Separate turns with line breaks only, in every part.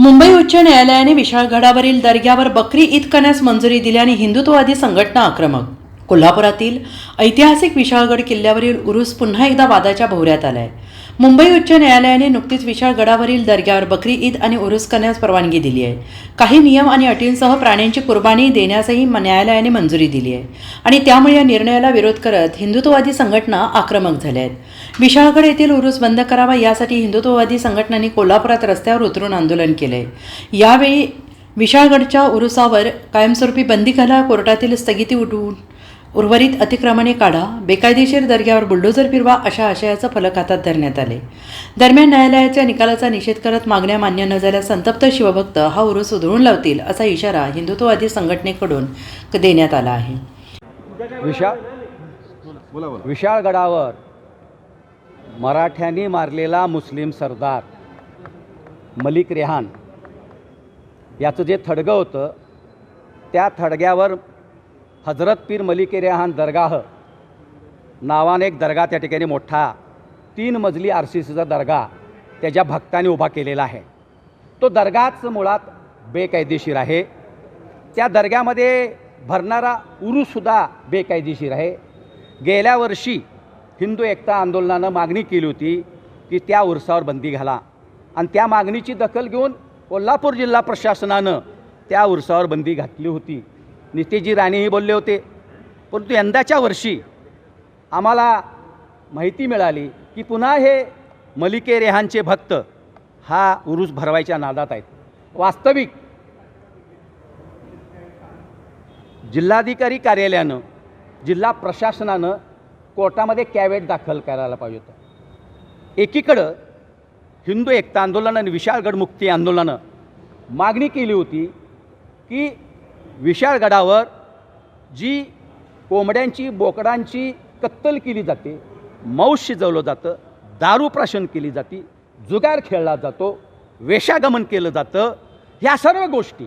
मुंबई उच्च न्यायालयाने विशाळगडावरील दर्ग्यावर बकरी ईद करण्यास मंजुरी दिल्याने हिंदुत्ववादी संघटना आक्रमक. कोल्हापुरातील ऐतिहासिक विशाळगड किल्ल्यावरील उरूस पुन्हा एकदा वादाच्या भोवऱ्यात आलाय. मुंबई उच्च न्यायालयाने नुकतीच विशाळगडावरील दर्ग्यावर बकरी ईद आणि उरुस करण्यास परवानगी दिली आहे. काही नियम आणि अटींसह प्राण्यांची कुर्बानी देण्यासही न्यायालयाने मंजुरी दिली आहे. आणि त्यामुळे या निर्णयाला विरोध करत हिंदुत्ववादी संघटना आक्रमक झाल्या आहेत. विशाळगड येथील उरुस बंद करावा यासाठी हिंदुत्ववादी संघटनांनी कोल्हापुरात रस्त्यावर उतरून आंदोलन केले यावेळी विशाळगडच्या उरुसावर कायमस्वरूपी बंदी घाला कोर्टातील स्थगिती उठवून उर्वरित अतिक्रमणे काढा बेकायदेशीर दर्ग्यावर बुलडोजर फिरवा अशा आशयाचं फलक हातात धरण्यात आले. दरम्यान न्यायालयाच्या निकालाचा निषेध करत मागण्या मान्य न झाल्यास संतप्त शिवभक्त हा उरूस उधळून लावतील असा इशारा हिंदुत्ववादी संघटनेकडून देण्यात आला आहे.
विशाळ विशाळगडावर मराठ्यांनी मारलेला मुस्लिम सरदार मलिक रेहान याचं जे थडगं होतं त्या थडग्यावर हजरत पीर मलिके रेहान दर्गाह. नावाने एक दर्गा त्या ठिकाणी मोठा तीन मजली आर सी सीचा दर्गा त्याच्या भक्तांनी उभा केलेला आहे. तो दर्गाच मुळात बेकायदेशीर आहे. त्या दर्ग्यामध्ये भरणारा उरूसुद्धा बेकायदेशीर आहे. गेल्या वर्षी हिंदू एकता आंदोलनानं मागणी केली होती की त्या उरसावर बंदी घाला. आणि त्या मागणीची दखल घेऊन कोल्हापूर जिल्हा प्रशासनानं त्या उरसावर बंदी घातली होती. नितेजी राणेही बोलले होते. परंतु यंदाच्या वर्षी आम्हाला माहिती मिळाली की पुन्हा हे मलिके रेहानचे भक्त हा उरूस भरवायच्या नादात आहेत. वास्तविक जिल्हाधिकारी कार्यालयानं जिल्हा प्रशासनानं कोर्टामध्ये कॅवेट दाखल करायला पाहिजे होतं. एकीकडं हिंदू एकता आंदोलन आणि विशाळगड मुक्ती आंदोलनानं मागणी केली होती की विशाळगडावर जी कोंबड्यांची बोकडांची कत्तल केली जाते मांस शिजवलं जातं दारू प्राशन केली जाते जुगार खेळला जातो वेशागमन केलं जातं ह्या सर्व गोष्टी.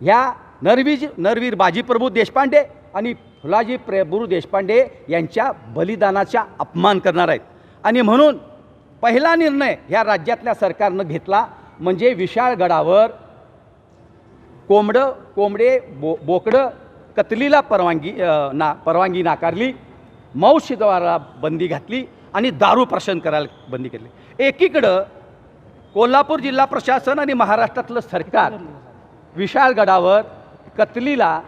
ह्या नरवीर नरवीर बाजीप्रभू देशपांडे आणि फुलाजी प्रभू देशपांडे यांच्या बलिदानाचा अपमान करणार आहेत. आणि म्हणून पहिला निर्णय ह्या राज्यातल्या सरकारनं घेतला म्हणजे विशाळगडावर कोंबडं कोंबडे बो बोकडं कतलीला परवानगी ना परवानगी नाकारली मांस शिजवायला बंदी घातली आणि दारू प्रशन करायला बंदी केली. एकीकडं कोल्हापूर जिल्हा प्रशासन आणि महाराष्ट्रातलं सरकार विशाळगडावर कतलीला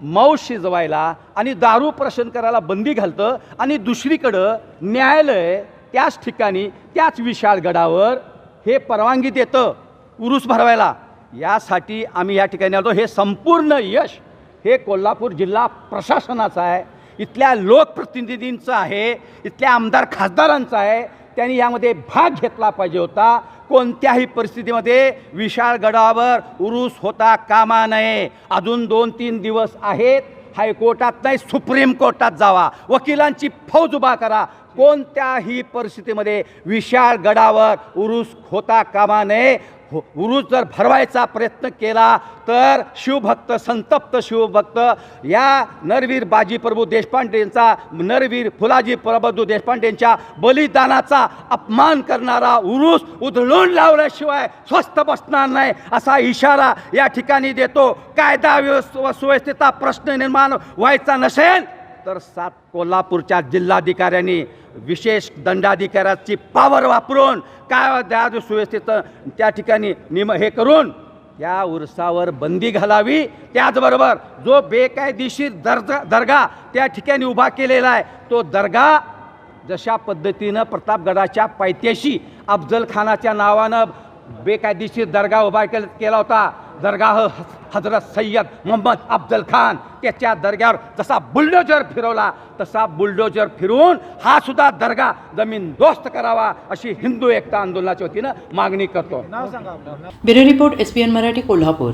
मांस शिजवायला आणि दारू प्रशन करायला बंदी घालतं आणि दुसरीकडं न्यायालय त्याच ठिकाणी त्याच विशाळगडावर हे परवानगी देतं उरूस भरवायला. यासाठी आम्ही या ठिकाणी आलो. हे संपूर्ण यश हे कोल्हापूर जिल्हा प्रशासनाचं आहे. इथल्या लोकप्रतिनिधींचं आहे. इथल्या आमदार खासदारांचं आहे. त्यांनी यामध्ये भाग घेतला पाहिजे होता. कोणत्याही परिस्थितीमध्ये विशाळगडावर उरूस होता कामा नये. अजून दोन तीन दिवस आहेत. हायकोर्टात नाही सुप्रीम कोर्टात जावा. वकिलांची फौज उभा करा. कोणत्याही परिस्थितीमध्ये विशाळगडावर उरूस होता कामा नये. हो- उरूस जर भरवायचा प्रयत्न केला तर शिवभक्त संतप्त शिवभक्त या नरवीर बाजीप्रभू देशपांडेंचा नरवीर फुलाजी प्रभू देशपांडेंच्या बलिदानाचा अपमान करणारा उरूस उधळून लावल्याशिवाय स्वस्थ बसणार नाही असा इशारा या ठिकाणी देतो. कायदा व्यवस्थ सुव्यवस्थेचा प्रश्न निर्माण व्हायचा नसेल तर सात कोल्हापूरच्या जिल्हाधिकाऱ्यांनी विशेष दंडाधिकाऱ्याची पावर वापरून काय त्या सुव्यवस्थेचं त्या ठिकाणी निम हे करून त्या उरसावर बंदी घालावी. त्याचबरोबर जो बेकायदेशीर दर्जा दर्गा त्या ठिकाणी उभा केलेला आहे तो दर्गा जशा पद्धतीनं प्रतापगडाच्या पायथ्याशी अफजल खानाच्या नावानं बेकायदेशीर दर्गा उभा केला होता दर्गाह हजरत सय्यद मोहम्मद अब्दल खान त्याच्या दर्ग्यावर जसा बुलडोजर फिरवला तसा बुलडोजर फिरवून हा सुद्धा दर्गा जमीन दोस्त करावा अशी हिंदू एकता आंदोलनाच्या वतीनं मागणी करतो.
Bureau report SPN Marathi Kolhapur.